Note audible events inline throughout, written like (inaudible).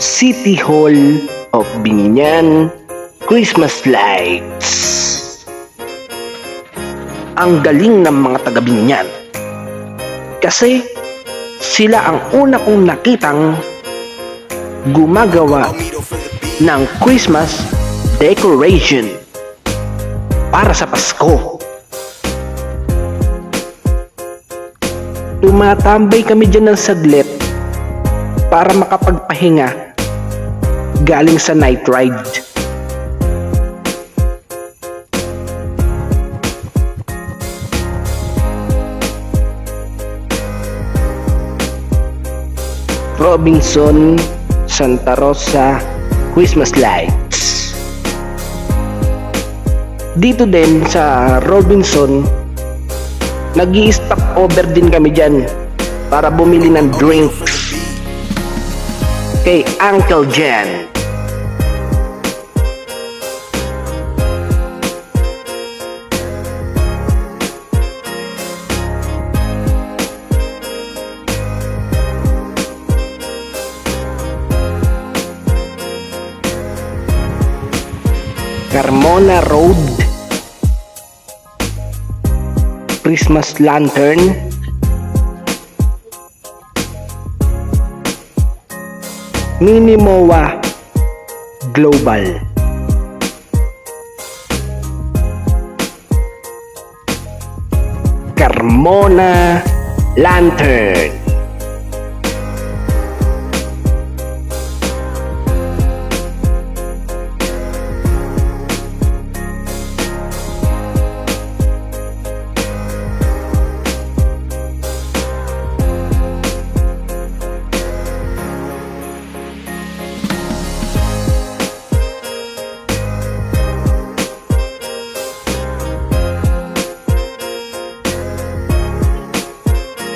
City Hall of Binyan Christmas Lights. Ang galing ng mga taga Binyan. Kasi sila ang una kong nakitang gumagawa ng Christmas decoration para sa Pasko. Tumatambay kami dyan ng saglit para makapagpahinga galing sa night ride. Robinson Santa Rosa Christmas Lights. Dito din sa Robinson, nag stock over din kami dyan para bumili ng drinks Uncle Jen. Carmona Road Christmas Lantern Minimowa Global. Carmona Lantern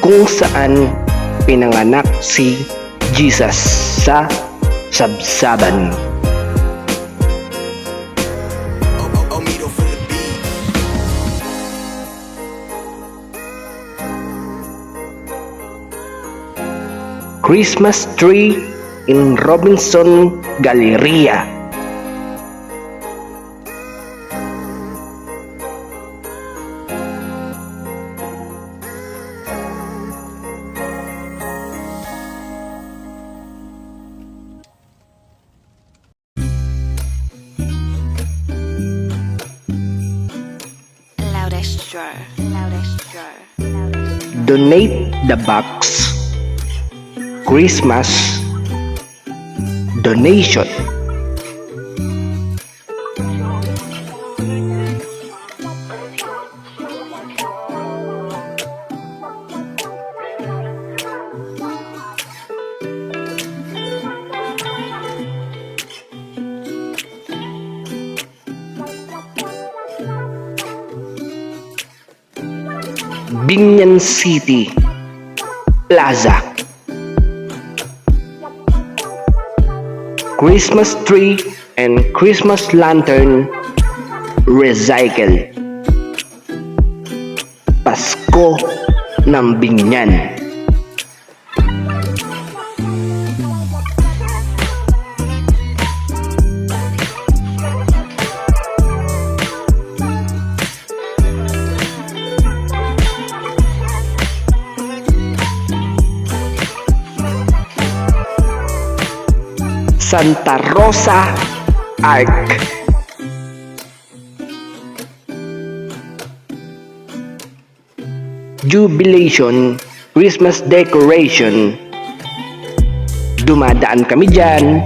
kung saan pinanganak si Jesus sa Sabsaban. Christmas tree in Robinson Galleria. Donate the box. Christmas donation. Binyan City Plaza. Christmas tree and Christmas lantern recycle. Pasko ng Binyan Santa Rosa Arc. Jubilation Christmas Decoration. Dumadaan kami dyan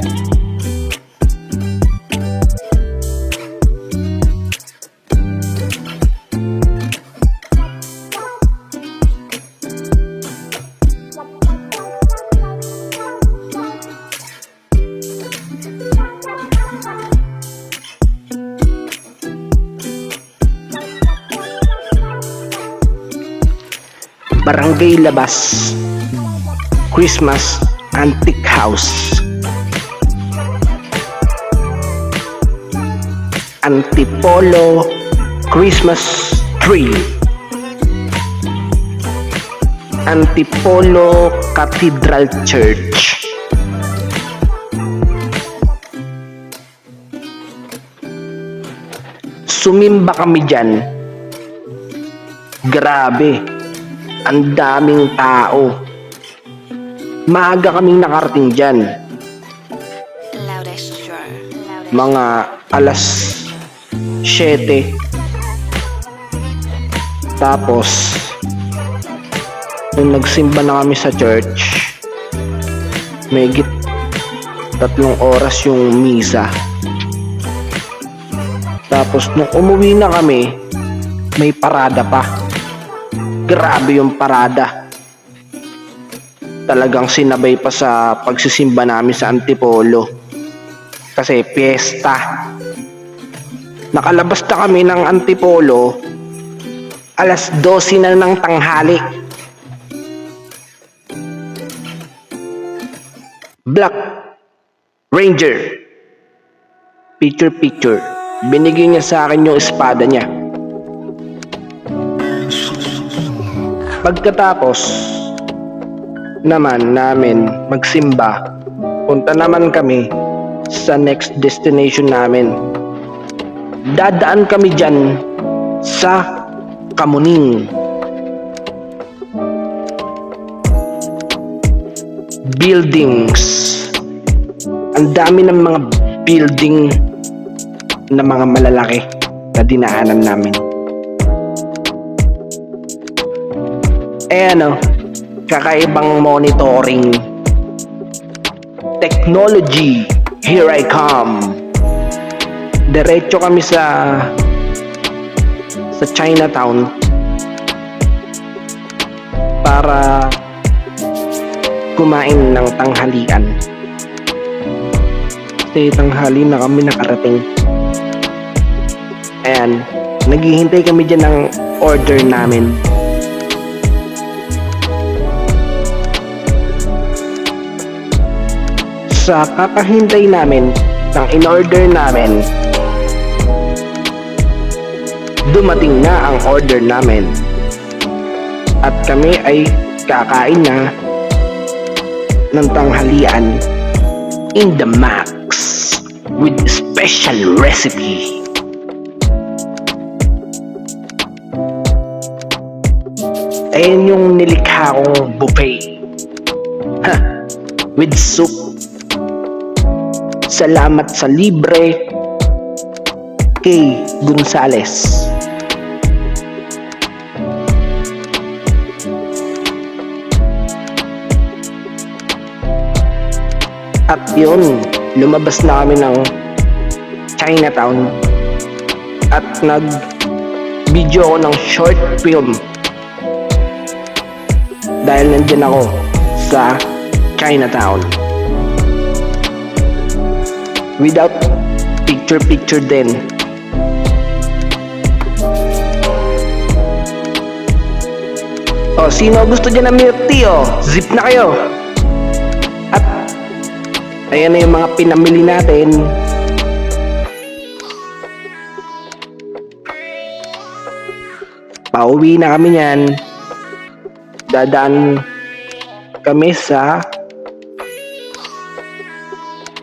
May Labas, Christmas Antique House, Antipolo Christmas Tree, Antipolo Cathedral Church, Sumimba kami dyan. Grabe. Ang daming tao. Maaga kaming nakarating dyan. Mga alas 7. Tapos, nung nagsimba na kami sa church, may git tatlong oras yung misa. Tapos, nung umuwi na kami, may parada pa. Grabe yung parada. Talagang sinabay pa sa pagsisimba namin sa Antipolo. Kasi piyesta. Nakalabas na kami ng Antipolo alas 12 na ng tanghali. Black Ranger. Picture picture. Binigay niya sa akin yung espada niya. Pagkatapos naman namin magsimba, punta naman kami sa next destination namin. Dadaan kami dyan sa Kamuning. Buildings. Ang dami ng mga building na mga malalaki na dinaanan namin. Eh ano, kakaibang monitoring. Technology, here I come. Diretso kami sa sa Chinatown para kumain ng tanghalian. Kasi tanghali na kami nakarating. Ayan, naghihintay kami dyan ng order namin. Sa kakahintay namin ng in-order namin, dumating na ang order namin. At kami ay kakain na ng tanghalian in the max with special recipe. Ayan yung nilikha kong buffet. Ha, with soup. Salamat sa libre kay Gonzales. At yun, lumabas na kami ng Chinatown. At nag video ako ng short film. Dahil nandyan ako sa Chinatown without picture picture din Oh, sino gusto dyan ng milk tea, oh? Zip na kayo. At, ayan na yung mga pinamili natin. Pauwi na kami niyan. Dadaan kami sa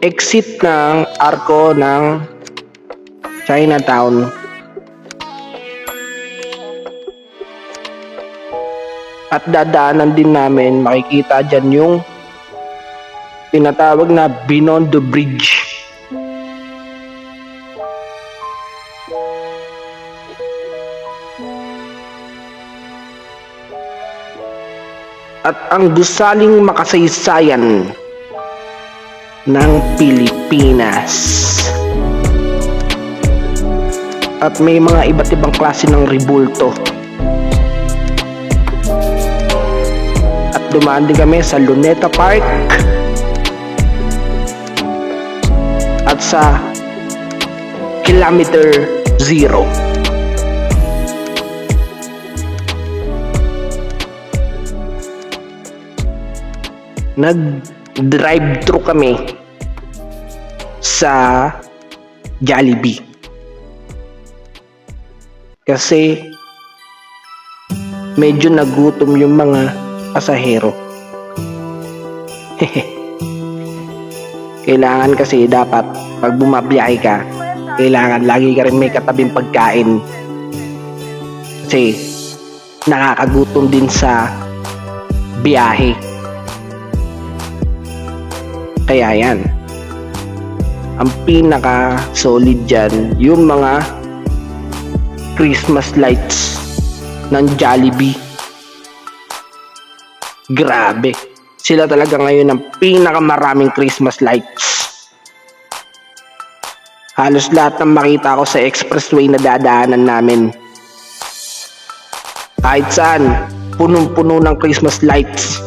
exit ng arko ng Chinatown. At dadaanan din namin, makikita dyan yung tinatawag na Binondo Bridge. At ang gusaling makasaysayan ng Pilipinas. At may mga iba't ibang klase ng ribulto. At dumaan din kami sa Luneta Park at sa Kilometer Zero. Nag-drive thru kami sa Jollibee. Kasi medyo nagutom yung mga pasahero. (laughs) Kailangan kasi dapat pag bumabiyahe ka, kailangan lagi ka rin may katabing pagkain. Kasi nakakagutom din sa biyahe. Kaya yan. Ang pinaka solid dyan, yung mga Christmas lights ng Jollibee. Grabe. Sila talaga ngayon ang pinakamaraming Christmas lights. Halos lahat ng makita ko sa expressway na dadaanan namin. Kahit saan, punong-puno ng Christmas lights.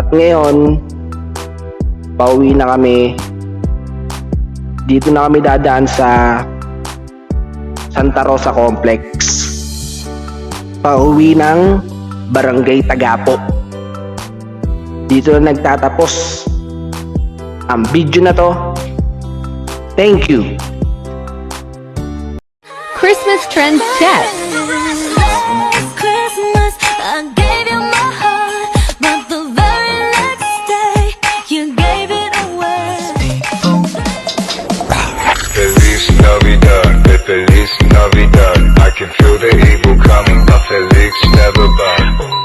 At ngayon, pauwi na kami. Dito na kami dadaan sa Santa Rosa Complex. Pauwi ng Barangay Tagapo. Dito na nagtatapos ang video na to. Thank you. Christmas Trends Chat. Christmas, I gave you my Navidad, Feliz Navidad. I can feel the evil coming, but Felix never bad.